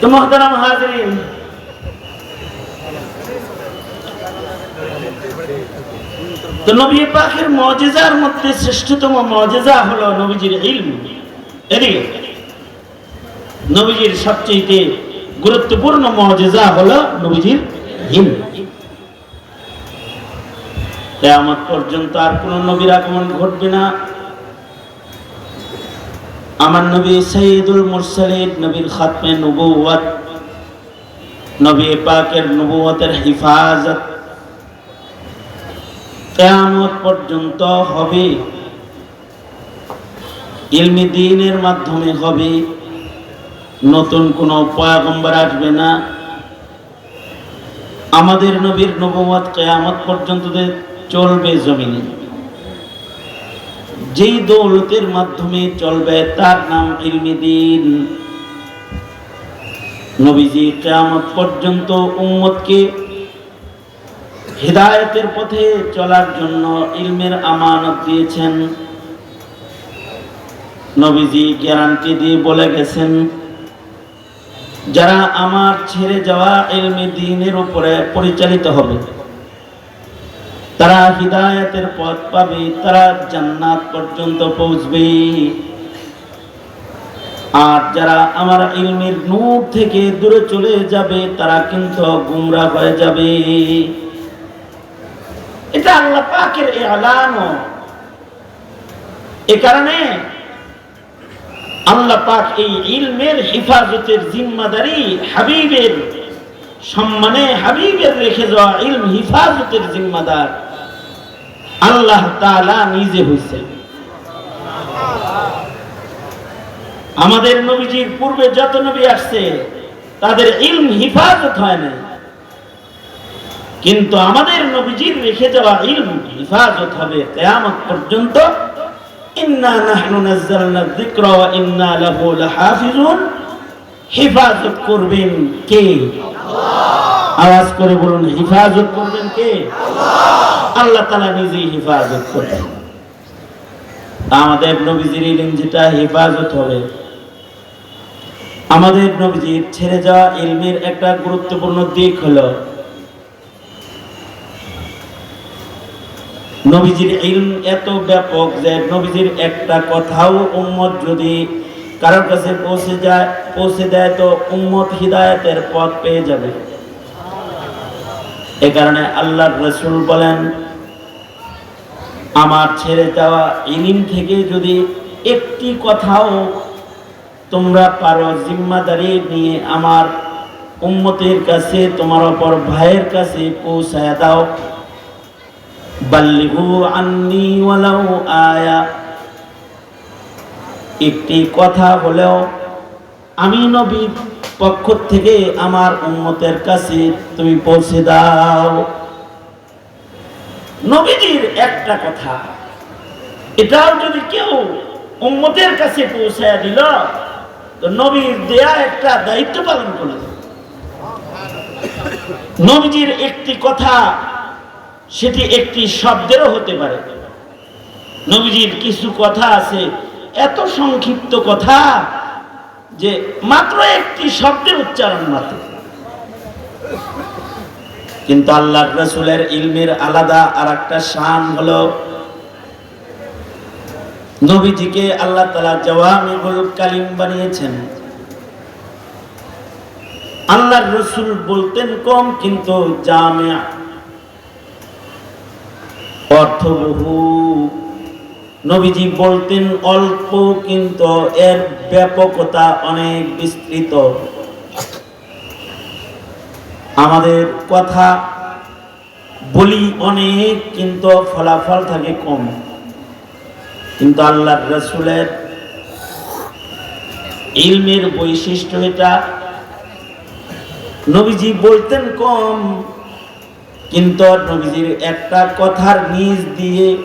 তো মহতারাম হাজরিন। তো নবী পাকের মজেজার মধ্যে শ্রেষ্ঠতম মজেজা হলো নবীজির ইলম। এদিকে নবীজির সবচেয়ে গুরুত্বপূর্ণ মজেজা হলো নবীজির ইলম। কেয়ামত পর্যন্ত আর কোন নবীর আগমন ঘটবে না। আমার নবী সঈদুল মুরসালিদ নবীর খাতমে নবুয়াত নবী পাকের নবুয়তের হিফাজত কেয়ামত পর্যন্ত হবে। ইলমি দিনের মাধ্যমে হবে। নতুন কোনো পয়াগম্বর আসবে না। আমাদের নবীর নবুয়ত কেয়ামত পর্যন্ত চলবে জমিনে। যেই দৌলতের মাধ্যমে চলবে তার নাম ইলমি দিন। নবীজি কেয়ামত পর্যন্ত উম্মতকে হৃদায়তের পথে চলার জন্য ইলমের আমানত দিয়েছেন। নবীজি গ্যারান্টি দিয়ে বলে গেছেন, যারা আমার ছেড়ে যাওয়া ইলমে দিনের উপরে পরিচালিত হবে তারা হৃদায়তের পথ পাবে, তারা জান্নাত পর্যন্ত পৌঁছবে। আর যারা আমার ইলমের নূর থেকে দূরে চলে যাবে, তারা কিন্তু গুমরা হয়ে যাবে। এটা আল্লাহ পাকের এলান। এ কারণে আল্লাহ পাক এই ইলমের হেফাজতের জিম্মাদারি হাবিবের সম্মানে হাবিবের রেখে যাওয়া ইলম হিফাজতের জিম্মাদার। আল্লাহ তাআলা নিজে হইছেন। আমাদের নবীজির পূর্বে যত নবী আসছে, তাদের ইলম হিফাজত হয় না কিন্তু আমাদের নবীজির রেখে যাওয়া ইলম হিফাজত হবে কিয়ামত পর্যন্ত। হিফাজত করবেন কে? আওয়াজ করে বলুন হিফাজত করবেন কে? আল্লাহ। তাআলা নিজেই হিফাজত করবেন আমাদের নবীজির ইলম যেটা হেফাজত হবে। আমাদের নবীজির ছেড়ে যাওয়া ইলমের একটা গুরুত্বপূর্ণ দিক হলো নবীজির ইলম এত ব্যাপক যে নবীজির একটা কথাও উম্মত যদি কারোর কাছে পৌঁছে যায় পৌঁছে দেয় তো উম্মত হিদায়তের পথ পেয়ে যাবে। এ কারণে আল্লাহর রসুল বলেন, আমার ছেড়ে যাওয়া ইলিম থেকে যদি একটি কথাও তোমরা পারো জিম্মাদারি নিয়ে আমার উম্মতের কাছে, তোমার অপর ভাইয়ের কাছে পৌঁছায় দাও। বাল্লিহু আন্নি আয়া। একটি কথা হলেও আমি নবীর পক্ষ থেকে আমার উম্মতের কাছে তুমি পৌঁছে দাও। নবীজির একটা কথা, এটাও যদি কেউ উম্মতের কাছে পৌঁছায় দিল, তো নবীর দেয়া একটা দায়িত্ব পালন করল। নবীজির একটি কথা, সেটি একটি শব্দেরও হতে পারে। নবীজির কিছু কথা আছে, এত সংক্ষিপ্ত কথা যে মাত্র একটি শব্দের উচ্চারণ মাত্র। কিন্তু আল্লাহ রসুলের ইলমের আলাদা আর একটা শান হলো, নবীজিকে আল্লাহ তালা জওয়ামিবুল কালিম বানিয়েছেন। আল্লাহ রসুল বলতেন কম, কিন্তু জামিয়া অর্থবহু। নবীজি বলতেন, অল্প কিন্তু এর ব্যাপকতা অনেক বিস্তৃত। আমাদের কথা বলি অনেক কিন্তু ফলাফল থাকে কম। কিন্তু আল্লাহ রসুলের ইলমের বৈশিষ্ট্য এটা, নবীজি বলতেন কম, কিন্তু নবীজির একটা কথার নিজ দিয়ে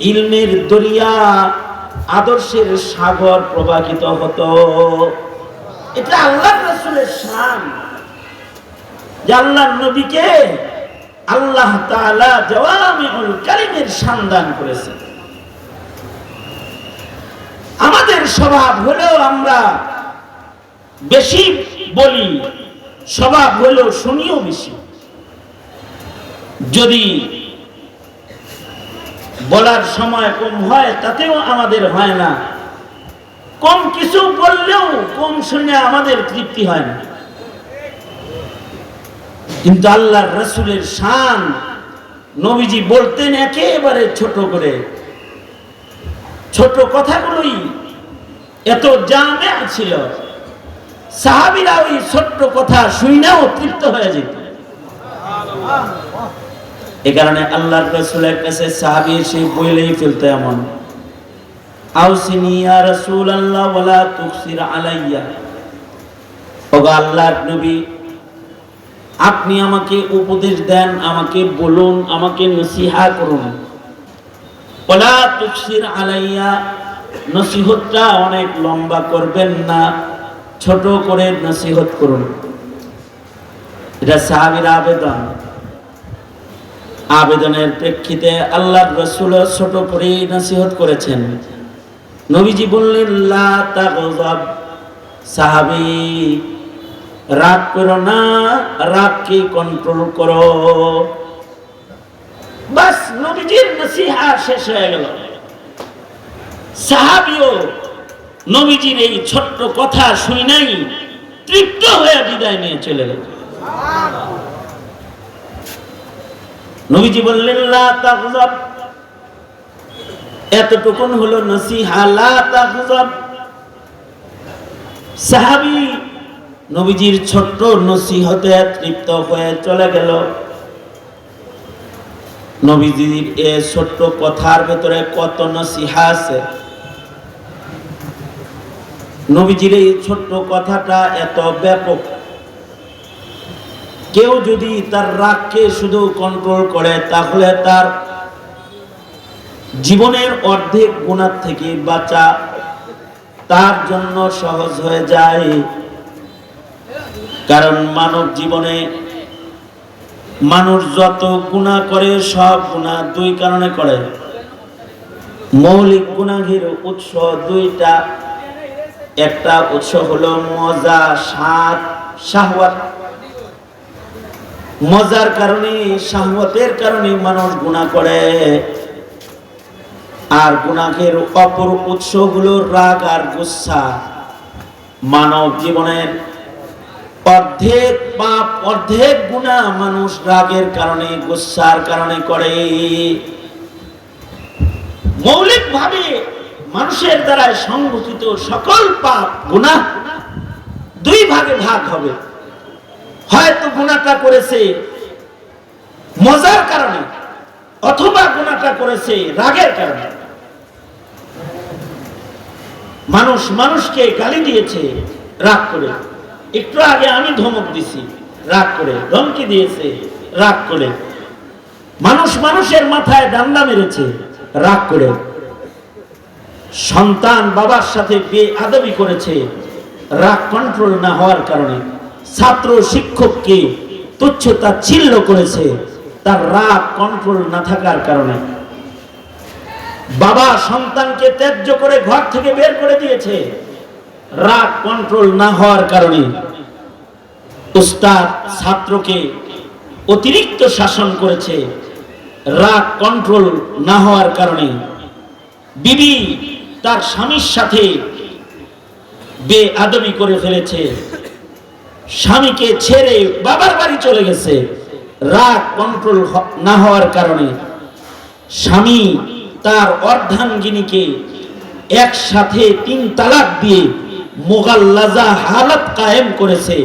ইলমের দরিয়া আদর্শের সাগর প্রবাহিত হতো। এটা আল্লাহ রসুলের শান। যে আল্লাহ নবীকে আল্লাহ তাআলা কালিমের সন্ধান করেছে আমাদের স্বভাব হলেও আমরা বেশি বলি, স্বভাব হলেও শুনিও বেশি। যদি বলার সময় কম হয়, তাতেও আমাদের হয় না। কম কিছু বললেও কম শুনে আমাদের তৃপ্তি হয় না। কিন্তু আল্লাহর রসুলের শান নবীজি বলতেন একেবারে ছোট করে। ছোট কথাগুলোই এত জামে ছিল। সাহাবিরা ওই ছোট্ট কথা শুনেও তৃপ্ত হয়ে যেত। এ কারণে আল্লাহর রসুলের কাছে সাহাবি এসে বইলেই ফেলতো এমন। আউসিনি ইয়া রাসূলুল্লাহ, ওয়ালা তুফসির আলাইয়া। ওগো আল্লাহর নবী, আপনি আমাকে উপদেশ দেন, আমাকে বলুন, আমাকে নসিহা করুন। ওলা তুফসির আলাইয়া, নসিহতটা অনেক লম্বা করবেন না, ছোট করে নসিহত করুন। এটা সাহাবির আবেদন। আবেদনের প্রেক্ষিতে আল্লাহর রসুল ছোট করে নসিহত করেছেন। নবীজি বললেন সাহাবী, রাগ করো না, রাগকে কন্ট্রোল করো। বাস, নবীজির নসিহা শেষ হয়ে গেল। সাহাবিও নবীজির এই ছোট্ট কথা শুই নাই, তৃপ্ত হয়ে বিদায় নিয়ে চলে গেল। নবীজি বললেন এতটুকুন হলো নসিহা, লা নবীজির ছোট্ট নসিহতে তৃপ্ত হয়ে চলে গেল। নবীজির এ ছোট্ট কথার ভেতরে কত নসিহা আছে? নবীজির এই ছোট্ট কথাটা এত ব্যাপক কেউ যদি তার রাগকে শুধু কন্ট্রোল করে, তাহলে তার জীবনের অর্ধেক গুণার থেকে বাঁচা তার জন্য সহজ হয়ে যায়। কারণ মানব জীবনে মানুষ যত গুণা করে, সব গুণা দুই কারণে করে। মৌলিক গুণাগির উৎস দুইটা। একটা উৎস হলো মজা, স্বাদ, শাহওয়াত। মজার কারণে শাহওয়াতের কারণে মানুষ গুণা করে। আর গুণাহের অপর উৎস হলো রাগ আর গুচ্ছা মানব জীবনের অর্ধেক পাপ, অর্ধেক গুণা মানুষ রাগের কারণে গুচ্ছার কারণে করে। মৌলিক ভাবে মানুষের দ্বারা সংগঠিত সকল পাপ গুণা দুই ভাগে ভাগ হবে। হয়তো গুণাটা করেছে মজার কারণে অথবা গুণাটা করেছে রাগের কারণে। মানুষ মানুষকে গালি দিয়েছে, রাগ করে। একটু আগে আমি ধমক দিছি, রাগ করে। ধমকি দিয়েছে, রাগ করে। মানুষ মানুষের মাথায় ডান্ডা মেরেছে, রাগ করে। সন্তান বাবার সাথে বে আদবি করেছে, রাগ কন্ট্রোল না হওয়ার কারণে। ছাত্র শিক্ষককে তুচ্ছতা ছিল্ল করেছে? তার রাগ কন্ট্রোল না থাকার কারণে। বাবা সন্তানকে ত্যায্য করে ঘর থেকে বের করে দিয়েছে। রাগ কন্ট্রোল না হওয়ার কারণে। উস্তাদ ছাত্রকে অতিরিক্ত শাসন করেছে। রাগ কন্ট্রোল না হওয়ার কারণে। বিবি তার স্বামীর সাথে বে আদবি করে ফেলেছে। স্বামীকে ছেড়ে বাবার বাড়ি চলে গেছে। রাগ কন্ট্রোল না হওয়ার কারণে স্বামী তার অর্ধাঙ্গিনীকে একসাথে তিন তালাক দিয়ে মোগাল্লাজা হালত কায়েম করেছে,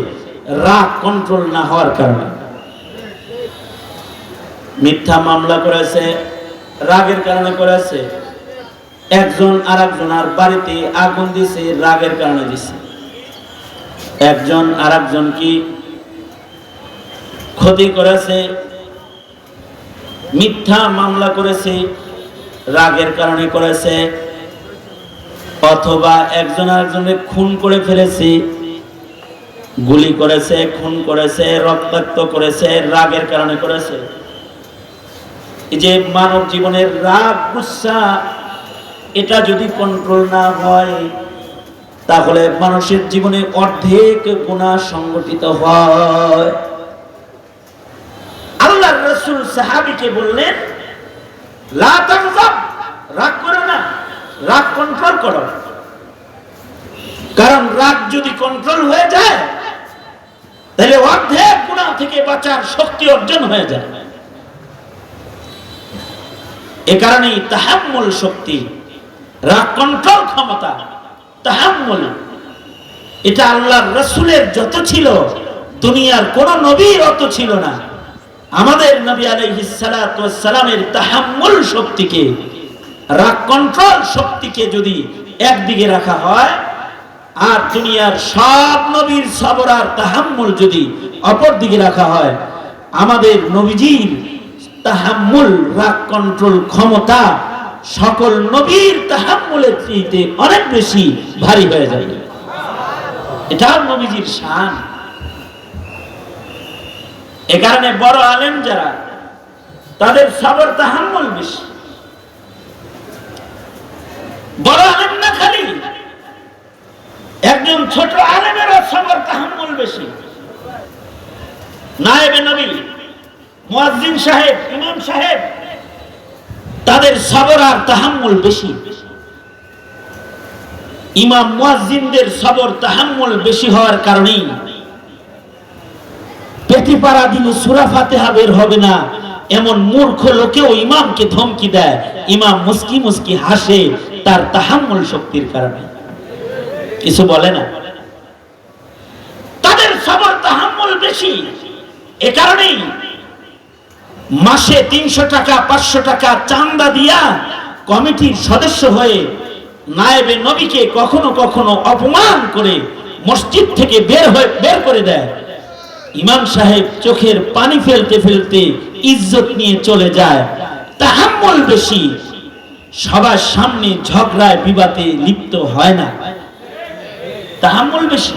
রাগ কন্ট্রোল না হওয়ার কারণে। মিথ্যা মামলা করেছে, রাগের কারণে করেছে। একজন আর একজনের বাড়িতে আগুন দিছে, রাগের কারণে দিছে। একজন আর একজন কি ক্ষতি করেছে, মিথ্যা মামলা করেছে, রাগের কারণে করেছে, অথবা একজন আরেকজনের খুন করে ফেলেছে, গুলি করেছে, খুন করেছে, রক্তাক্ত করেছে, রাগের কারণে করেছে। এই যে মানব জীবনের রাগ, গুসা, এটা যদি কন্ট্রোল না হয় তাহলে মানুষের জীবনে অর্ধেক গুণা সংগঠিত হয়। আল্লাহ রসুল সাহাবিকে বললেন রাগ করো না, রাগ কন্ট্রোল করো। কারণ রাগ যদি কন্ট্রোল হয়ে যায়, তাহলে অর্ধেক গুণা থেকে বাঁচার শক্তি অর্জন হয়ে যায়। এ কারণেই তাহাম্মুল শক্তি, রাগ কন্ট্রোল ক্ষমতা তাহাম্মুল। এটা আল্লাহর রসুলের যত ছিল, দুনিয়ার কোন নবীর অত ছিল না। আমাদের নবী আলাইহিস সালাতু ওয়াস সালামের তাহাম্মুল শক্তিকে, রাগ কন্ট্রোল শক্তিকে যদি একদিকে রাখা হয়, আর দুনিয়ার সব নবীর সবর আর তাহাম্মুল যদি অপর দিকে রাখা হয়, আমাদের নবীজির তাহাম্মুল রাগ কন্ট্রোল ক্ষমতা সকল নবীর তাহাম্মুলের চেয়ে অনেক বেশি ভারী হয়ে যায়। এটাও নবীজির শান। এ কারণে বড় আলেম যারা, তাদের সবর তাহাম্মুল বেশি। বড় আলেম না খালি, একজন ছোট আলেমেরও সবর তাহাম্মুল বেশি। নায়েবে নবী, মুয়াজ্জিন সাহেব, ইমাম সাহেব তাদের সবর আর তাহাম্মুল বেশি। ইমাম মুয়াজ্জিনদের সবর তাহাম্মুল বেশি হওয়ার কারণেই পেটি পাড়া দিলে সুরা ফাতেহা বের হবে না, এমন মূর্খ লোকেও ইমামকে ধমকি দেয়। ইমাম মুস্কি মুস্কি হাসে তার তাহাম্মুল শক্তির কারণে। কিছু বলে না। তাদের সবর তাহাম্মুল বেশি। এ কারণেই মাসে তিনশো টাকা, পাঁচশো টাকা চান্দা দিয়া কমিটির সদস্য হয়ে নায়েবে নবীকে কখনো কখনো অপমান করে মসজিদ থেকে বের হয়ে, বের করে দেয়। ইমাম সাহেব চোখের পানি ফেলতে ফেলতে ইজ্জত নিয়ে চলে যায়। তাহাম্মল বেশি। সবার সামনে ঝগড়ায়, বিবাদে লিপ্ত হয় না। তাহাম্মল বেশি।